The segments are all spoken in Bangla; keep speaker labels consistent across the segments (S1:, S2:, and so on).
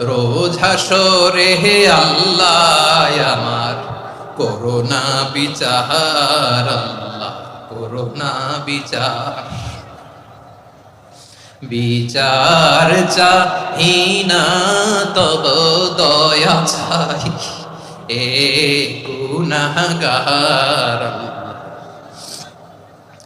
S1: রোজ হাসরে হে আল্লাহ আমার। করোনা বিচার, আল্লাহ, করোনা বিচার। বিচার চাহি না, তব দয়া চাই এ আল্লাহ,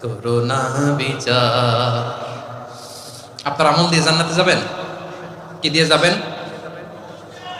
S1: করোনা বিচার। আপনার আমল দিয়ে জান্নাতে যাবেন? কি দিয়ে যাবেন?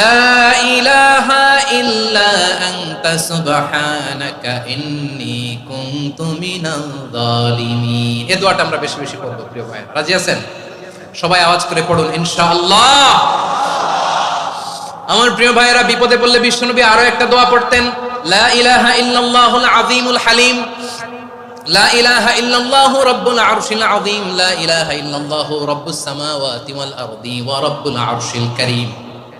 S1: লা ইলাহা ইল্লা আনতা সুবহানাকা ইন্নী কুনতু মিনাল জালিমিন এই দোয়াটা আমরা বেশি বেশি পড়ব, প্রিয় ভাই রাজি আছেন? সবাই আওয়াজ করে পড়ুন, ইনশাআল্লাহ। আমার প্রিয় ভাইয়েরা, বিপদে পড়লে বিশ্বনবী আরও একটা দোয়া পড়তেন, লা ইলাহা ইল্লাল্লাহুল আযীমুল হালিম। লা ইলাহা ইল্লাল্লাহু রাব্বুল আরশিল আযীম। লা ইলাহা ইল্লাল্লাহু রাব্বুস সামাওয়াতি ওয়াল আরদি ওয়া রাব্বুল আরশিল কারীম।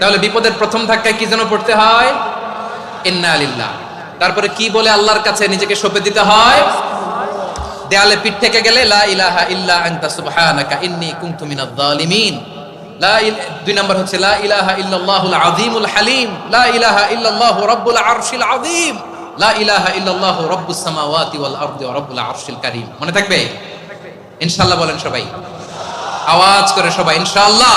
S1: তাহলে বিপদের প্রথম ধাক্কায় কি যেন পড়তে হয়? ইন্না আলিল্লাহ তারপরে কি বলে আল্লাহর কাছে নিজেকে সঁপে দিতে হয়? দেয়ালে পিঠ থেকে গেলে, লা ইলাহা ইল্লা আনতা সুবহানাকা ইন্নী কুনতু মিনাজ জালিমিন লা দুই নম্বর হচ্ছে, লা ইলাহা ইল্লাল্লাহুল আযীমুল হালিম। লা ইলাহা ইল্লাল্লাহু রাব্বুল আরশিল আযীম। লা ইলাহা ইল্লাল্লাহু রাব্বুস সামাওয়াতি ওয়াল আরদি ওয়া রাব্বুল আরশিল কারীম। মনে থাকবে? ইনশাআল্লাহ বলেন সবাই। আওয়াজ করে সবাই, ইনশাআল্লাহ।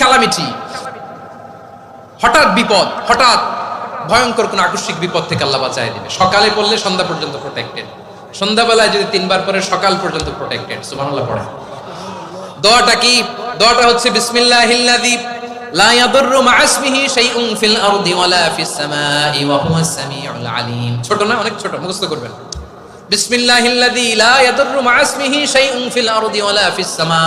S1: calamity হঠাৎ বিপদ, হঠাৎ ভয়ঙ্কর কোন আকস্মিক বিপদ থেকে আল্লাহ বাঁচায় দিবে। সকালে পড়লে সন্ধ্যা পর্যন্ত প্রোটেক্টেড সন্ধ্যাবেলায় যদি তিনবার পরে সকাল পর্যন্ত প্রোটেক্টেড সুবহানাল্লাহ, পড়ে। দোয়াটা কি? দোয়াটা হচ্ছে, বিসমিল্লাহিল্লাযী লা ইয়াদুররু মা ইসমিহি শাইউন ফিল আরদি ওয়ালা ফিস সামাই ওয়া হুয়াস সামিউল আলিম। ছোট না, অনেক ছোট, মুখস্থ করবেন। বিসমিল্লাহিল্লাযী লা ইয়াদুররু মা ইসমিহি শাইউন ফিল আরদি ওয়ালা ফিস সামা।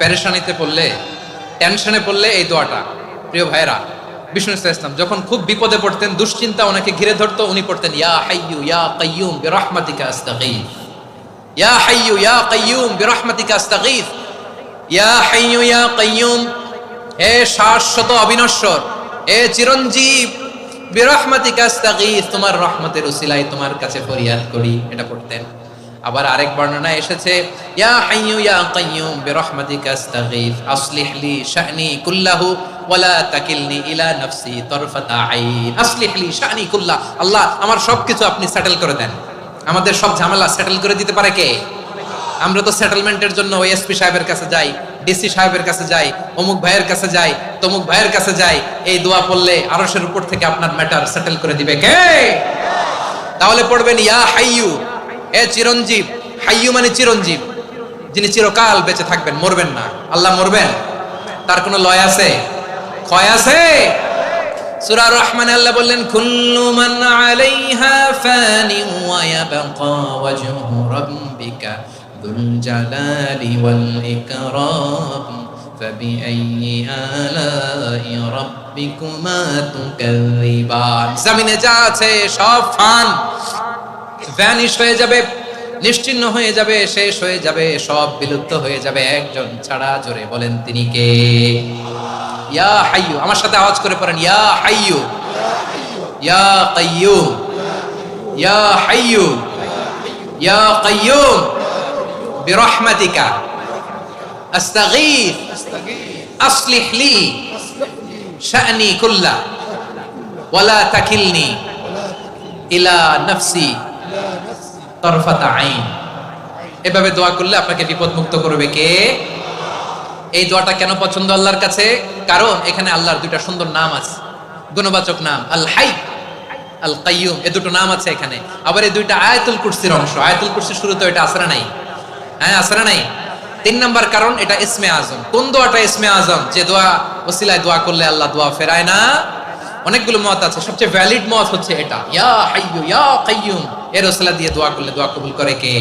S1: প্যারেশানিতে পড়লে, টেনশনে পড়লে এই দোয়াটা। প্রিয় ভাইরা বিষ্ণু ইসলাম যখন খুব বিপদে পড়তেন, দুশ্চিন্তা ওনাকে ঘিরে ধরতো, উনি পড়তেন, ইয়া হাইয়ু ইয়া কাইয়ুম বিরহমাতিকা আস্তাগীথ ইয়া হাইয়ু ইয়া কাইয়ুম বিরহমাতিকা আস্তাগীথ ইয়া হাইয়ু ইয়া কাইয়ুম হে শাশ্বত অবিনশ্বর, হে চিরঞ্জীব, বিরহমাতিকা আস্তাগীথ তোমার রহমতের উসিলায় তোমার কাছে ফরিয়াদ করি। এটা পড়তেন। আবার আরেক বর্ণনা এসেছে, ইয়া হাইয়ু ইয়া কাইয়ুম বিরহমাতিকা আস্তাগীথ আসলিহ লি শা'নি কুল্লাহু ওয়ালা তাকিলনি ইলা নাফসি তরফাতা আইন, আসলিহ লি শা'নি কুল্লাহ, আল্লাহ আমার সবকিছু আপনি সেটেল করে দেন। আমাদের সব ঝামেলা সেটেল করে দিতে পারে কে? আমরা তো সেটেলমেন্টের জন্য ওই এসপি সাহেবের কাছে যাই, ডিসি সাহেবের কাছে যাই, অমুক ভাইয়ের কাছে যাই, তমুক ভাইয়ের কাছে যাই, এই দোয়া পড়লে আরশের উপর থেকে আপনার ম্যাটার সেটেল করে দিবে কে? তাহলে পড়বেন, ইয়া হাইয়ু এ চিরঞ্জীব হাইয়ু মানে চিরঞ্জীব যিনি চিরকাল বেঁচে থাকবেন মরবেন না আল্লাহ মরবেন তার কোনো লয় আছে ক্ষয় আছে সূরা রহমান আল্লাহ বললেন কুল্লু মান আলাইহা ফানি ওয়া ইয়াবকা ওয়াজহু রাব্বিকা যুল জালালি ওয়াল ইকরাম فبأي آلاء ربكما تكذبان জমিনে যা আছে সব ফান ভ্যানিশ হয়ে যাবে, নিশ্চিন্ন হয়ে যাবে, শেষ হয়ে যাবে, সব বিলুপ্ত হয়ে যাবে। একজন ছাড়া জোরে বলেন তিনি কে? ইয়া হাইয়ু, আমার সাথে আওয়াজ করে পড়েন। ইয়া হাইয়ু, ইয়া কাইয়ুম, ইয়া হাইয়ু, ইয়া কাইয়ুম, বিরহমাতিকা আস্তাগীথ আসলিহ লি, শা'নি কুল্লা, ওয়ালা তাকিলনি ইলা নাফসি। এভাবে দোয়া করলে আপনাকে বিপদ মুক্ত করবে কে? এই দোয়াটা কেন পছন্দ আল্লাহর কাছে? কারণ এখানে আল্লাহর দুইটা সুন্দর নাম আছে। গুণবাচক নাম, আল হাই, আল কাইয়ুম, এ দুটো নাম আছে এখানে। আবার এই দুইটা আয়াতুল কুরসির অংশ। আয়াতুল কুরসির শুরুতে এটা আসরা নাই। হ্যাঁ আসরা নাই? তিন নাম্বার কারণ এটা ইসমে আজম। কোন দোয়াটা ইসমে আজম? যে দোয়া, ওসিলায় দোয়া করলে আল্লাহ দোয়া ফেরায় না। অনেকগুলো মত আছে। সবচেয়ে ভ্যালিড মত হচ্ছে এটা। ইয়া হাইয়ু ইয়া কাইয়ুম। এর ওসলা দিয়ে দোয়া করলে দোয়া কবুল করে কে?